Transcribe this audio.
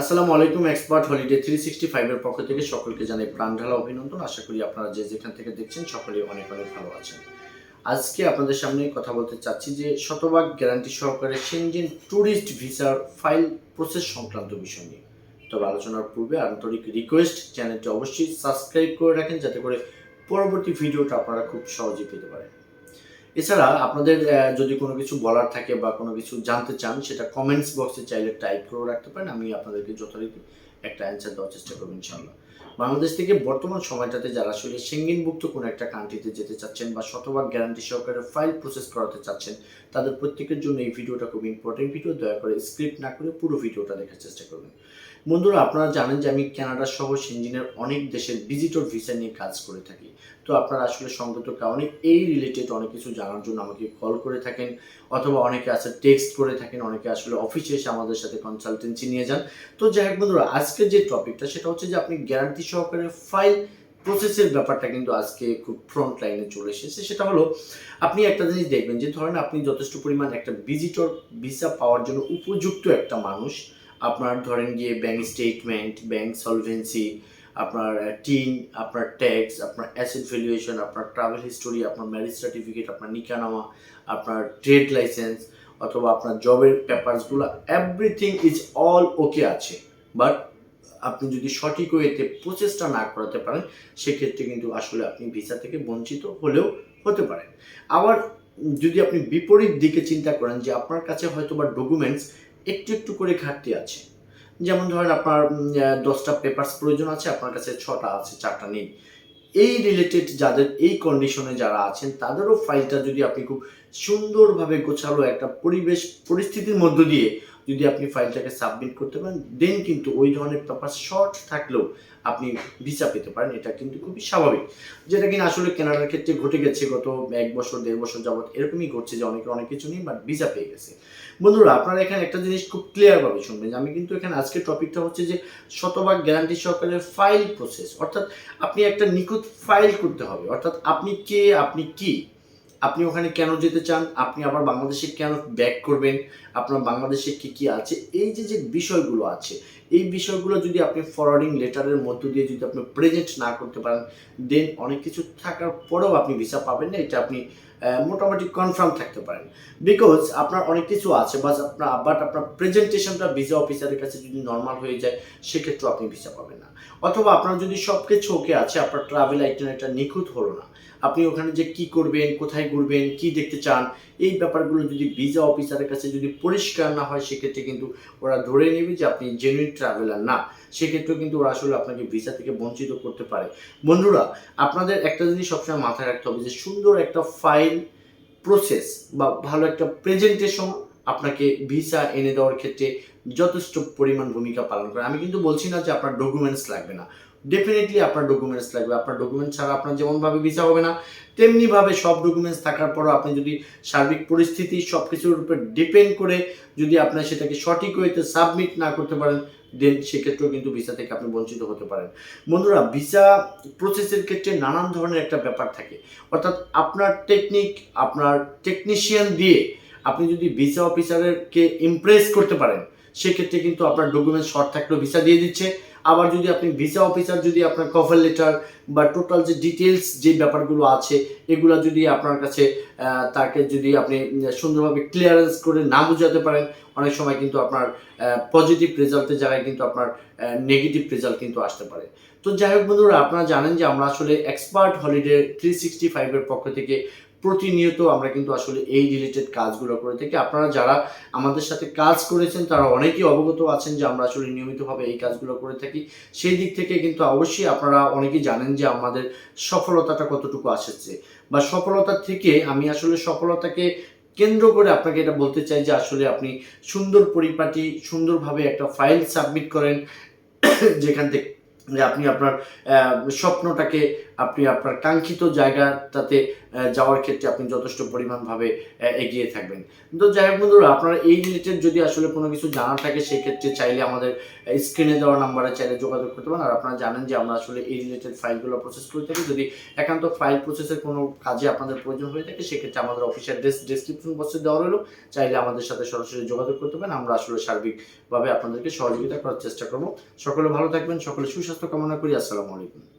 আসসালামু আলাইকুম, expert holiday three sixty ফাইভের পক্ষ থেকে সকলকে জানাই প্রাণঢালা অভিনন্দন। আশা করি আপনারা যে যেখান থেকে দেখছেন সকলেই অনেক অনেক ভালো আছেন। আজকে আপনাদের সামনে কথা বলতে চাচ্ছি যে শতভাগ গ্যারান্টি সহকারে সেনজেন ট্যুরিস্ট ভিসার ফাইল প্রসেস সংক্রান্ত বিষয় নিয়ে। তবে আলোচনার পূর্বে আন্তরিক রিকোয়েস্ট চ্যানেলটি অবশ্যই সাবস্ক্রাইব করে রাখেন, যাতে করে পরবর্তী ভিডিওটা আপনারা খুব সহজেই পেতে পারেন। এছাড়া আপনাদের যদি কোনো কিছু বলার থাকে বা কোনো কিছু জানতে চান, সেটা কমেন্টস বক্সে চাইলে টাইপ করে রাখতে পারেন। আমি আপনাদেরকে যথারীতি একটা অ্যান্সার দেওয়ার চেষ্টা করব ইনশাল্লাহ বাংলাদেশ থেকে বর্তমান সময়টাতে যারা আসলে সেঙ্গিনভুক্ত কোনো একটা কান্ট্রিতে যেতে চাচ্ছেন বা শতভাগ গ্যারান্টি সহকারে ফাইল প্রসেস করাতে চাচ্ছেন, তাদের প্রত্যেকের জন্য এই ভিডিওটা খুব ইম্পর্টেন্ট ভিডিও দয়া করে স্ক্রিপ্ট না করে পুরো ভিডিওটা দেখার চেষ্টা করবেন। বন্ধুরা, আপনারা জানেন যে আমি কানাডা সহ সেঞ্জিনের অনেক দেশের ভিজিটর ভিসা নিয়ে কাজ করে থাকি। তো আপনারা আসলে সঙ্গত কারণে এই রিলেটেড অনেক কিছু জানার জন্য আমাকে কল করে থাকেন, অথবা অনেকে আছে টেক্সট করে থাকেন, অনেকে আসলে অফিসে এসে আমাদের সাথে কনসালটেন্সি নিয়ে যান। তো যাই হোক বন্ধুরা, আজকে যে টপিকটা সেটা হচ্ছে যে আপনি গ্যারান্টি সহকারে ফাইল প্রসেসের ব্যাপারটা কিন্তু আজকে খুব ফ্রন্ট লাইনে চলে এসেছে। সেটা হলো, আপনি একটা জিনিস দেখবেন যে ধরেন আপনি যথেষ্ট পরিমাণ একটা ভিজিটর ভিসা পাওয়ার জন্য উপযুক্ত একটা মানুষ আপনার ধরেন গিয়ে ব্যাংক স্টেটমেন্ট ব্যাংক সলভেন্সি আপনার টিন আপনার ট্যাক্স আপনার অ্যাসেট ভ্যালুয়েশন আপনার ট্রাভেল হিস্টোরি আপনার ম্যারেজ সার্টিফিকেট আপনার নিকানামা, আপনার ট্রেড লাইসেন্স অথবা আপনার জবের পেপারসগুলো এভরিথিং ইজ অল ওকে আছে। বাট আপনি যদি সঠিক ওয়েতে প্রচেষ্টা না করাতে পারেন, সেক্ষেত্রে কিন্তু আসলে আপনি ভিসা থেকে বঞ্চিত হলেও হতে পারেন। আবার যদি আপনি বিপরীত দিকে চিন্তা করেন যে আপনার কাছে হয়তো বা ডকুমেন্টস একটু একটু করে ঘাটতি আছে। যেমন ধরেন আপনার দশটা পেপার্স প্রয়োজন আছে, আপনার কাছে ছটা আছে, চারটা নেই। এই রিলেটেড যাদের, এই কন্ডিশনে যারা আছেন, তাদেরও ফাইলটা যদি আপনি খুব সুন্দরভাবে গোছালো একটা পরিবেশ, পরিস্থিতির মধ্য দিয়ে যদি আপনি ফাইলটাকে সাবমিট করতে পারেন দেন কিন্তু ওই ধরনের পেপার শর্ট থাকলেও আপনি ভিসা পেতে পারেন। এটা কিন্তু খুবই স্বাভাবিক। যেটা কিনা আসলে কেনাডার ক্ষেত্রে ঘটে গেছে গত এক বছর, দেড় বছর যাবত এরকমই ঘটছে যে অনেকে অনেক কিছু নেই বাট ভিসা পেয়ে গেছে। বন্ধুরা, আপনারা এখানে একটা জিনিস খুব ক্লিয়ারভাবে শুনবেন আমি কিন্তু এখানে আজকের টপিকটা হচ্ছে যে শতভাগ গ্যারান্টি সহকারে ফাইল প্রসেস অর্থাৎ আপনি একটা নিখুঁত ফাইল করতে হবে। অর্থাৎ আপনি কে, আপনি কি? আপনি ওখানে কেন যেতে চান? আপনি আবার বাংলাদেশে কেন ব্যাক করবেন? আপনার বাংলাদেশে কি কি আছে? এই যে যে বিষয়গুলো আছে, এই বিষয়গুলো যদি আপনি ফরওয়ার্ডিং লেটারের মধ্য দিয়ে যদি আপনি প্রেজেন্ট না করতে পারেন দেন অনেক কিছু থাকার পরেও আপনি ভিসা পাবেন না। এটা আপনি মোটামুটি কনফার্ম থাকতে পারেন। বিকজ আপনার অনেক কিছু আছে বাস আপনার বাট আপনার প্রেজেন্টেশনটা ভিসা অফিসারের কাছে যদি নর্মাল হয়ে যায়, সেক্ষেত্রে আপনি ভিসা পাবেন না। অথবা আপনার যদি সব কিছু ওকে আছে, আপনার ট্রাভেল আইটেনারিটা নিখুঁত হলো না, আপনি ওখানে যে কি করবেন, কোথায় ঘুরবেন, কি দেখতে চান, এই ব্যাপারগুলো যদি ভিসা অফিসারের কাছে যদি পরিষ্কার না হয়, সেক্ষেত্রে কিন্তু ওরা ধরে নেবে যে আপনি জেনুইন ট্রাভেলার না। সেক্ষেত্রেও কিন্তু ওরা আসলে আপনাকে ভিসা থেকে বঞ্চিত করতে পারে। বন্ধুরা, আপনাদের একটা জিনিস সবসময় মাথায় রাখতে হবে যে সুন্দর একটা ফাইল প্রসেস বা ভালো একটা প্রেজেন্টেশন আপনাকে ভিসা এনে দেওয়ার ক্ষেত্রে যথেষ্ট পরিমাণ ভূমিকা পালন করে। আমি কিন্তু বলছি না যে আপনার ডকুমেন্টস লাগবে না। ডেফিনেটলি আপনার ডকুমেন্টস লাগবে। আপনার ডকুমেন্টস ছাড়া আপনার যেমনভাবে ভিসা হবে না, তেমনিভাবে সব ডকুমেন্টস থাকার পরও আপনি যদি সার্বিক পরিস্থিতি সব কিছুর উপর ডিপেন্ড করে যদি আপনার সেটাকে সঠিক ওয়েতে সাবমিট না করতে পারেন দেন সেক্ষেত্রেও কিন্তু ভিসা থেকে আপনি বঞ্চিত হতে পারেন। বন্ধুরা ভিসা প্রসেসের ক্ষেত্রে নানান ধরনের একটা ব্যাপার থাকে। অর্থাৎ আপনার টেকনিক আপনার টেকনিশিয়ান দিয়ে আপনি যদি ভিসা অফিসারকে ইমপ্রেস করতে পারেন, সেক্ষেত্রে কিন্তু আপনার ডকুমেন্ট শর্ট থাকলেও ভিসা দিয়ে দিচ্ছে। আবার যদি আপনি ভিসা অফিসার যদি আপনার কভার লেটার বা টোটাল যে ডিটেলস যে ব্যাপারগুলো আছে, এগুলো যদি আপনার কাছে তাকে যদি আপনি সুন্দরভাবে ক্লিয়ারেন্স করে না বোঝাতে পারেন, অনেক সময় কিন্তু আপনার পজিটিভ রেজাল্টের জায়গায় কিন্তু আপনার নেগেটিভ রেজাল্ট কিন্তু আসতে পারে। তো যাই হোক বন্ধুরা, আপনারা জানেন যে আমরা আসলে এক্সপার্ট হলিডে থ্রি সিক্সটি ফাইভের পক্ষ থেকে প্রতিনিয়ত আমরা কিন্তু আসলে এই রিলেটেড কাজগুলো করে থাকি। আপনারা যারা আমাদের সাথে কাজ করেছেন, তারা অনেকেই অবগত আছেন যে আমরা আসলে নিয়মিতভাবে এই কাজগুলো করে থাকি। সেই দিক থেকে কিন্তু অবশ্যই আপনারা অনেকেই জানেন যে আমাদের সফলতাটা কতটুকু আসছে। বা সফলতা থেকে আমি আসলে সফলতাকে কেন্দ্র করে আপনাকে এটা বলতে চাই যে আসলে আপনি সুন্দর পরিপাটি, সুন্দরভাবে একটা ফাইল সাবমিট করেন, যেখান থেকে যে আপনি আপনার স্বপ্নটাকে, আপনি আপনার কাঙ্ক্ষিত জায়গাটাতে যাওয়ার ক্ষেত্রে আপনি যথেষ্ট পরিমাণভাবে এগিয়ে থাকবেন। তো যাই হোক বন্ধুরা, আপনারা এই রিলেটেড যদি আসলে কোনো কিছু জানার থাকে সেই ক্ষেত্রে চাইলে আমাদের স্ক্রিনে দেওয়া নাম্বারে চাইলে যোগাযোগ করতে পারেন। আর আপনারা জানেন যে আমরা আসলে এই রিলেটেড ফাইলগুলো প্রসেস করে থাকি। যদি একান্ত ফাইল প্রসেসের কোনো কাজে আপনাদের প্রয়োজন হয়ে থাকে, সেক্ষেত্রে আমাদের অফিসের ডেসক্রিপশন বক্সে দেওয়া রইল। চাইলে আমাদের সাথে সরাসরি যোগাযোগ করতে পারেন। আমরা আসলে সার্বিকভাবে আপনাদেরকে সহযোগিতা করার চেষ্টা করব। সকলে ভালো থাকবেন, সকলে সুস্বাস্থ্য কামনা করি। আসসালামু আলাইকুম।